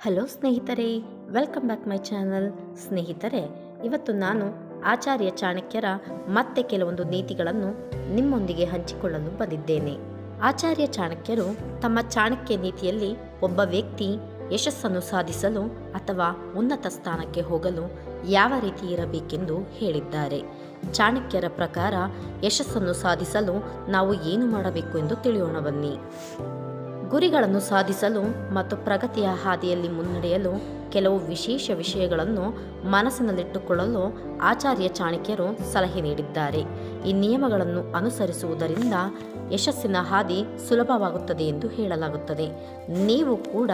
Hello ಸ್ನೇಹಿತರೆ, welcome back my channel. ಸ್ನೇಹಿತರೆ, ಇವತ್ತು ನಾನು ಆಚಾರ್ಯ ಚಾಣಕ್ಯರ ಮತ್ತೆ ಕೆಲವೊಂದು ನೀತಿಗಳನ್ನು ನಿಮ್ಮೊಂದಿಗೆ ಹಂಚಿಕೊಳ್ಳಲು ಬಂದಿದ್ದೇನೆ. ಆಚಾರ್ಯ ಚಾಣಕ್ಯರು ತಮ್ಮ ಚಾಣಕ್ಯ ನೀತಿಯಲ್ಲಿ ಒಬ್ಬ ವ್ಯಕ್ತಿ ಯಶಸ್ಸನ್ನು ಸಾಧಿಸಲು ಅಥವಾ ಉನ್ನತ ಸ್ಥಾನಕ್ಕೆ ಹೋಗಲು ಯಾವ ರೀತಿ ಇರಬೇಕೆಂದು ಹೇಳಿದ್ದಾರೆ. ಚಾಣಕ್ಯರ ಪ್ರಕಾರ ಯಶಸ್ಸನ್ನು ಸಾಧಿಸಲು ನಾವು ಏನು ಮಾಡಬೇಕು ಎಂದು ತಿಳಿಯೋಣ ಬನ್ನಿ. ಗುರಿಗಳನ್ನು ಸಾಧಿಸಲು ಮತ್ತು ಪ್ರಗತಿಯ ಹಾದಿಯಲ್ಲಿ ಮುನ್ನಡೆಯಲು ಕೆಲವು ವಿಶೇಷ ವಿಷಯಗಳನ್ನು ಮನಸ್ಸಿನಲ್ಲಿಟ್ಟುಕೊಳ್ಳಲು ಆಚಾರ್ಯ ಚಾಣಕ್ಯರು ಸಲಹೆ ನೀಡಿದ್ದಾರೆ. ಈ ನಿಯಮಗಳನ್ನು ಅನುಸರಿಸುವುದರಿಂದ ಯಶಸ್ಸಿನ ಹಾದಿ ಸುಲಭವಾಗುತ್ತದೆ ಎಂದು ಹೇಳಲಾಗುತ್ತದೆ. ನೀವು ಕೂಡ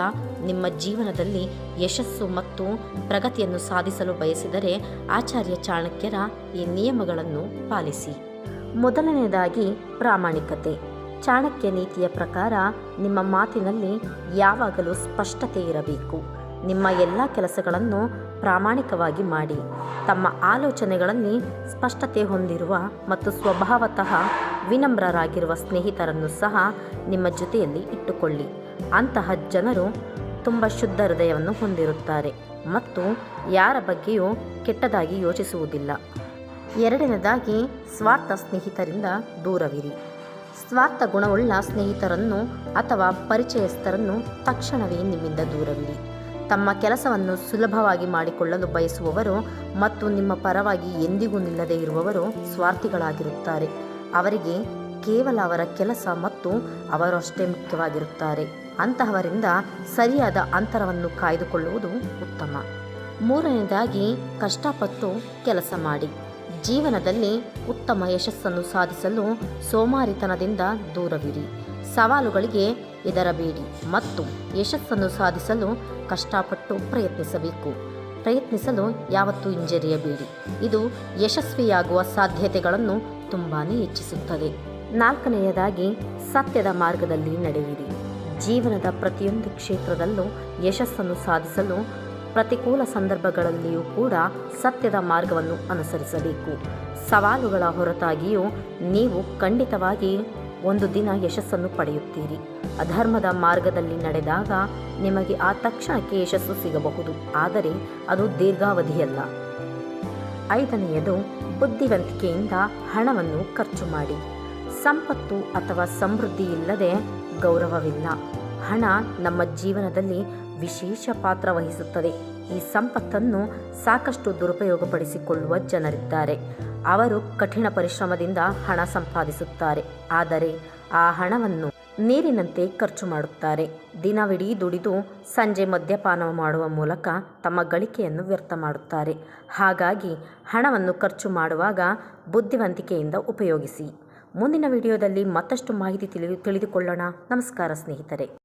ನಿಮ್ಮ ಜೀವನದಲ್ಲಿ ಯಶಸ್ಸು ಮತ್ತು ಪ್ರಗತಿಯನ್ನು ಸಾಧಿಸಲು ಬಯಸಿದರೆ ಆಚಾರ್ಯ ಚಾಣಕ್ಯರ ಈ ನಿಯಮಗಳನ್ನು ಪಾಲಿಸಿ. ಮೊದಲನೆಯದಾಗಿ ಪ್ರಾಮಾಣಿಕತೆ. ಚಾಣಕ್ಯ ನೀತಿಯ ಪ್ರಕಾರ ನಿಮ್ಮ ಮಾತಿನಲ್ಲಿ ಯಾವಾಗಲೂ ಸ್ಪಷ್ಟತೆ ಇರಬೇಕು. ನಿಮ್ಮ ಎಲ್ಲ ಕೆಲಸಗಳನ್ನು ಪ್ರಾಮಾಣಿಕವಾಗಿ ಮಾಡಿ. ತಮ್ಮ ಆಲೋಚನೆಗಳಲ್ಲಿ ಸ್ಪಷ್ಟತೆ ಹೊಂದಿರುವ ಮತ್ತು ಸ್ವಭಾವತಃ ವಿನಮ್ರರಾಗಿರುವ ಸ್ನೇಹಿತರನ್ನು ಸಹ ನಿಮ್ಮ ಜೊತೆಯಲ್ಲಿ ಇಟ್ಟುಕೊಳ್ಳಿ. ಅಂತಹ ಜನರು ತುಂಬ ಶುದ್ಧ ಹೃದಯವನ್ನು ಹೊಂದಿರುತ್ತಾರೆ ಮತ್ತು ಯಾರ ಬಗ್ಗೆಯೂ ಕೆಟ್ಟದಾಗಿ ಯೋಚಿಸುವುದಿಲ್ಲ. ಎರಡನೇದಾಗಿ, ಸ್ವಾರ್ಥ ಸ್ನೇಹಿತರಿಂದ ದೂರವಿರಿ. ಸ್ವಾರ್ಥ ಗುಣವುಳ್ಳ ಸ್ನೇಹಿತರನ್ನು ಅಥವಾ ಪರಿಚಯಸ್ಥರನ್ನು ತಕ್ಷಣವೇ ನಿಮ್ಮಿಂದ ದೂರವಿಡಿ. ತಮ್ಮ ಕೆಲಸವನ್ನು ಸುಲಭವಾಗಿ ಮಾಡಿಕೊಳ್ಳಲು ಬಯಸುವವರು ಮತ್ತು ನಿಮ್ಮ ಪರವಾಗಿ ಎಂದಿಗೂ ನಿಲ್ಲದೇ ಇರುವವರು ಸ್ವಾರ್ಥಿಗಳಾಗಿರುತ್ತಾರೆ. ಅವರಿಗೆ ಕೇವಲ ಅವರ ಕೆಲಸ ಮತ್ತು ಅವರು ಅಷ್ಟೇ ಮುಖ್ಯವಾಗಿರುತ್ತಾರೆ. ಅಂತಹವರಿಂದ ಸರಿಯಾದ ಅಂತರವನ್ನು ಕಾಯ್ದುಕೊಳ್ಳುವುದು ಉತ್ತಮ. ಮೂರನೇದಾಗಿ, ಕಷ್ಟಪಟ್ಟು ಕೆಲಸ ಮಾಡಿ. ಜೀವನದಲ್ಲಿ ಉತ್ತಮ ಯಶಸ್ಸನ್ನು ಸಾಧಿಸಲು ಸೋಮಾರಿತನದಿಂದ ದೂರವಿರಿ. ಸವಾಲುಗಳಿಗೆ ಎದರಬೇಡಿ ಮತ್ತು ಯಶಸ್ಸನ್ನು ಸಾಧಿಸಲು ಕಷ್ಟಪಟ್ಟು ಪ್ರಯತ್ನಿಸಬೇಕು. ಪ್ರಯತ್ನಿಸಲು ಯಾವತ್ತೂ ಹಿಂಜರಿಯಬೇಡಿ. ಇದು ಯಶಸ್ವಿಯಾಗುವ ಸಾಧ್ಯತೆಗಳನ್ನು ತುಂಬಾ ಹೆಚ್ಚಿಸುತ್ತದೆ. ನಾಲ್ಕನೆಯದಾಗಿ, ಸತ್ಯದ ಮಾರ್ಗದಲ್ಲಿ ನಡೆಯಿರಿ. ಜೀವನದ ಪ್ರತಿಯೊಂದು ಕ್ಷೇತ್ರದಲ್ಲೂ ಯಶಸ್ಸನ್ನು ಸಾಧಿಸಲು ಪ್ರತಿಕೂಲ ಸಂದರ್ಭಗಳಲ್ಲಿಯೂ ಕೂಡ ಸತ್ಯದ ಮಾರ್ಗವನ್ನು ಅನುಸರಿಸಬೇಕು. ಸವಾಲುಗಳ ಹೊರತಾಗಿಯೂ ನೀವು ಖಂಡಿತವಾಗಿ ಒಂದು ದಿನ ಯಶಸ್ಸನ್ನು ಪಡೆಯುತ್ತೀರಿ. ಅಧರ್ಮದ ಮಾರ್ಗದಲ್ಲಿ ನಡೆದಾಗ ನಿಮಗೆ ಆ ತಕ್ಷಣಕ್ಕೆ ಯಶಸ್ಸು ಸಿಗಬಹುದು. ಆದರೆ ಅದು ದೀರ್ಘಾವಧಿಯಲ್ಲ. ಐದನೆಯದು, ಬುದ್ಧಿವಂತಿಕೆಯಿಂದ ಹಣವನ್ನು ಖರ್ಚು ಮಾಡಿ. ಸಂಪತ್ತು ಅಥವಾ ಸಮೃದ್ಧಿ ಇಲ್ಲದೆ ಗೌರವವಿಲ್ಲ. ಹಣ ನಮ್ಮ ಜೀವನದಲ್ಲಿ ವಿಶೇಷ ಪಾತ್ರ ವಹಿಸುತ್ತದೆ. ಈ ಸಂಪತ್ತನ್ನು ಸಾಕಷ್ಟು ದುರುಪಯೋಗಪಡಿಸಿಕೊಳ್ಳುವ ಜನರಿದ್ದಾರೆ. ಅವರು ಕಠಿಣ ಪರಿಶ್ರಮದಿಂದ ಹಣ ಸಂಪಾದಿಸುತ್ತಾರೆ. ಆದರೆ ಆ ಹಣವನ್ನು ನೀರಿನಂತೆ ಖರ್ಚು ಮಾಡುತ್ತಾರೆ. ದಿನವಿಡೀ ದುಡಿದು ಸಂಜೆ ಮದ್ಯಪಾನ ಮಾಡುವ ಮೂಲಕ ತಮ್ಮ ಗಳಿಕೆಯನ್ನು ವ್ಯರ್ಥ ಮಾಡುತ್ತಾರೆ. ಹಾಗಾಗಿ ಹಣವನ್ನು ಖರ್ಚು ಮಾಡುವಾಗ ಬುದ್ಧಿವಂತಿಕೆಯಿಂದ ಉಪಯೋಗಿಸಿ. ಮುಂದಿನ ವಿಡಿಯೋದಲ್ಲಿ ಮತ್ತಷ್ಟು ಮಾಹಿತಿ ತಿಳಿ ತಿಳಿದುಕೊಳ್ಳೋಣ. ನಮಸ್ಕಾರ ಸ್ನೇಹಿತರೆ.